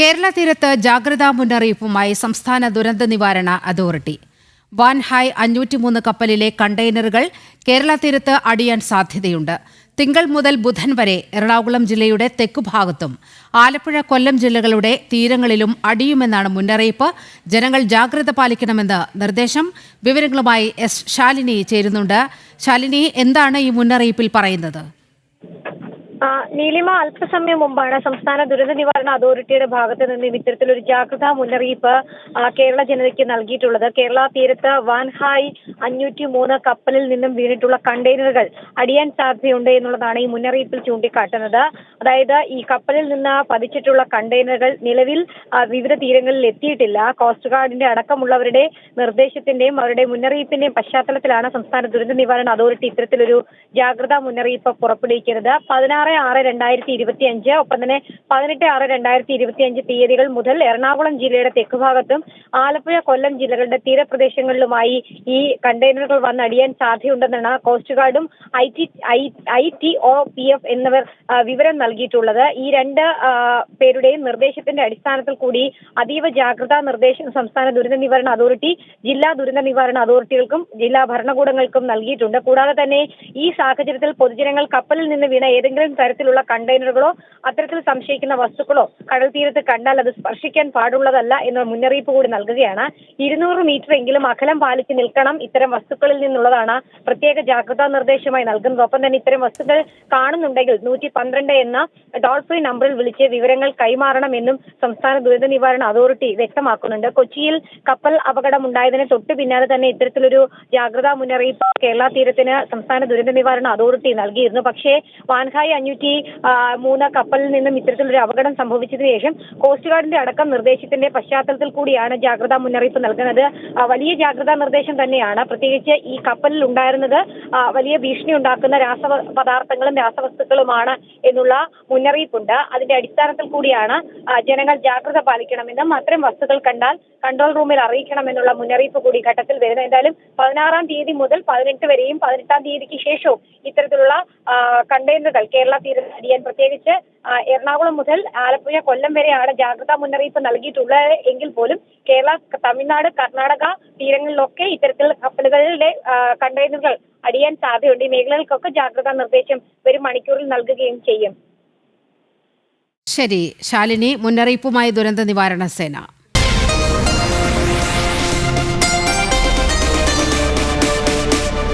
കേരള തീരത്ത് ജാഗ്രതാ മുന്നറിയിപ്പുമായി സംസ്ഥാന ദുരന്ത നിവാരണ അതോറിറ്റി. വാൻഹായ് അഞ്ഞൂറ്റിമൂന്ന് കപ്പലിലെ കണ്ടെയ്നറുകൾ കേരള തീരത്ത് അടിയാൻ സാധ്യതയുണ്ട്. തിങ്കൾ മുതൽ ബുധൻ വരെ എറണാകുളം ജില്ലയുടെ തെക്കുഭാഗത്തും ആലപ്പുഴ കൊല്ലം ജില്ലകളുടെ തീരങ്ങളിലും അടിയുമെന്നാണ് മുന്നറിയിപ്പ്. ജനങ്ങൾ ജാഗ്രത പാലിക്കണമെന്ന് നിർദ്ദേശം. വിവരങ്ങളുമായി എസ് ശാലിനി ചേരുന്നുണ്ട്. ശാലിനി എന്താണ് ഈ മുന്നറിയിപ്പിൽ പറയുന്നത്? നീലിമ അല്പസമയം മുമ്പാണ് സംസ്ഥാന ദുരന്ത നിവാരണ അതോറിറ്റിയുടെ ഭാഗത്ത് നിന്ന് ഇത്തരത്തിലൊരു ജാഗ്രതാ മുന്നറിയിപ്പ് കേരള ജനതയ്ക്ക് നൽകിയിട്ടുള്ളത്. കേരള തീരത്ത് വാൻഹായ് അഞ്ഞൂറ്റി മൂന്ന് കപ്പലിൽ നിന്നും വീണിട്ടുള്ള കണ്ടെയ്നറുകൾ അടിയാൻ സാധ്യതയുണ്ട് എന്നുള്ളതാണ് ഈ മുന്നറിയിപ്പിൽ ചൂണ്ടിക്കാട്ടുന്നത്. അതായത് ഈ കപ്പലിൽ നിന്ന് പതിച്ചിട്ടുള്ള കണ്ടെയ്നറുകൾ നിലവിൽ വിവിധ തീരങ്ങളിൽ എത്തിയിട്ടില്ല. കോസ്റ്റ് ഗാർഡിന്റെ അടക്കമുള്ളവരുടെ നിർദ്ദേശത്തിന്റെയും അവരുടെ മുന്നറിയിപ്പിന്റെയും പശ്ചാത്തലത്തിലാണ് സംസ്ഥാന ദുരന്ത നിവാരണ അതോറിറ്റി ഇത്തരത്തിലൊരു ജാഗ്രതാ മുന്നറിയിപ്പ് പുറപ്പെടുവിക്കുന്നത്. പതിനാറ് ആറ് രണ്ടായിരത്തി ഇരുപത്തി അഞ്ച് ഒപ്പം തന്നെ പതിനെട്ട് ആറ് രണ്ടായിരത്തി ഇരുപത്തി അഞ്ച് തീയതികൾ മുതൽ എറണാകുളം ജില്ലയുടെ തെക്കുഭാഗത്തും ആലപ്പുഴ കൊല്ലം ജില്ലകളുടെ തീരപ്രദേശങ്ങളിലുമായി ഈ കണ്ടെയ്നറുകൾ വന്നടിയാൻ സാധ്യതയുണ്ടെന്നാണ് coast ഗാർഡും I T I T O P F എന്നിവർ വിവരം നൽകിയിട്ടുള്ളത്. ഈ രണ്ട് പേരുടെയും നിർദ്ദേശത്തിന്റെ അടിസ്ഥാനത്തിൽ കൂടി അതീവ ജാഗ്രതാ നിർദ്ദേശം സംസ്ഥാന ദുരന്ത നിവാരണ അതോറിറ്റി ജില്ലാ ദുരന്ത നിവാരണ അതോറിറ്റികൾക്കും ജില്ലാ ഭരണകൂടങ്ങൾക്കും നൽകിയിട്ടുണ്ട്. കൂടാതെ തന്നെ ഈ സാഹചര്യത്തിൽ പൊതുജനങ്ങൾ കപ്പലിൽ നിന്ന് വീണ ഏതെങ്കിലും തരത്തിലുള്ള കണ്ടെയ്നറുകളോ അത്തരത്തിൽ സംശയിക്കുന്ന വസ്തുക്കളോ കടൽ തീരത്ത് കണ്ടാൽ അത് സ്പർശിക്കാൻ പാടുള്ളതല്ല എന്ന മുന്നറിയിപ്പ് കൂടി നൽകുകയാണ്. ഇരുന്നൂറ് മീറ്റർ എങ്കിലും അകലം പാലിച്ച് നിൽക്കണം ഇത്തരം വസ്തുക്കളിൽ നിന്നുള്ളതാണ് പ്രത്യേക ജാഗ്രതാ നിർദ്ദേശമായി നൽകുന്നത്. ഒപ്പം തന്നെ ഇത്തരം വസ്തുക്കൾ കാണുന്നുണ്ടെങ്കിൽ നൂറ്റി പന്ത്രണ്ട് എന്ന ടോൾ ഫ്രീ നമ്പറിൽ വിളിച്ച് വിവരങ്ങൾ കൈമാറണമെന്നും സംസ്ഥാന ദുരന്ത നിവാരണ അതോറിറ്റി വ്യക്തമാക്കുന്നുണ്ട്. കൊച്ചിയിൽ കപ്പൽ അപകടം ഉണ്ടായതിന് തൊട്ട് പിന്നാലെ തന്നെ ഇത്തരത്തിലൊരു ജാഗ്രതാ മുന്നറിയിപ്പ് കേരള തീരത്തിന് സംസ്ഥാന ദുരന്ത നിവാരണ അതോറിറ്റി നൽകിയിരുന്നു. പക്ഷേ വാൻഹായ് അഞ്ഞൂറ്റി മൂന്ന് കപ്പലിൽ നിന്നും ഇത്തരത്തിലൊരു അപകടം സംഭവിച്ചതിനു ശേഷം കോസ്റ്റ് ഗാർഡിന്റെ അടക്കം നിർദ്ദേശത്തിന്റെ പശ്ചാത്തലത്തിൽ കൂടിയാണ് ജാഗ്രതാ മുന്നറിയിപ്പ് നൽകുന്നത്. വലിയ ജാഗ്രതാ നിർദ്ദേശം തന്നെയാണ്. പ്രത്യേകിച്ച് ഈ കപ്പലിൽ ഉണ്ടായിരുന്നത് വലിയ ഭീഷണി ഉണ്ടാക്കുന്ന രാസ പദാർത്ഥങ്ങളും രാസവസ്തുക്കളുമാണ് എന്നുള്ള മുന്നറിയിപ്പുണ്ട്. അതിന്റെ അടിസ്ഥാനത്തിൽ കൂടിയാണ് ജനങ്ങൾ ജാഗ്രത പാലിക്കണമെന്നും അത്തരം വസ്തുക്കൾ കണ്ടാൽ കൺട്രോൾ റൂമിൽ അറിയിക്കണമെന്നുള്ള മുന്നറിയിപ്പ് കൂടി ഘട്ടത്തിൽ വരുന്നത് എന്തായാലും പതിനാറാം തീയതി മുതൽ പതിനെട്ട് വരെയും പതിനെട്ടാം തീയതിക്ക് ശേഷവും ഇത്തരത്തിലുള്ള കണ്ടെയ്നറുകൾ കേരള തീരത്ത് അടിയാൻ. പ്രത്യേകിച്ച് എറണാകുളം മുതൽ ആലപ്പുഴ കൊല്ലം വരെയാണ് ജാഗ്രതാ മുന്നറിയിപ്പ് നൽകിയിട്ടുള്ളത് എങ്കിൽ പോലും കേരള തമിഴ്നാട് കർണാടക തീരങ്ങളിലൊക്കെ ഇത്തരത്തിൽ കപ്പലുകളുടെ കണ്ടെയ്നറുകൾ അടിയാൻ സാധ്യതയുണ്ട്. ഈ മേഖലകൾക്കൊക്കെ ജാഗ്രതാ നിർദ്ദേശം വരും മണിക്കൂറിൽ നൽകുകയും ചെയ്യും. ശരി. ശാലിനി മുന്നറിയിപ്പുമായി ദുരന്ത നിവാരണ സേന.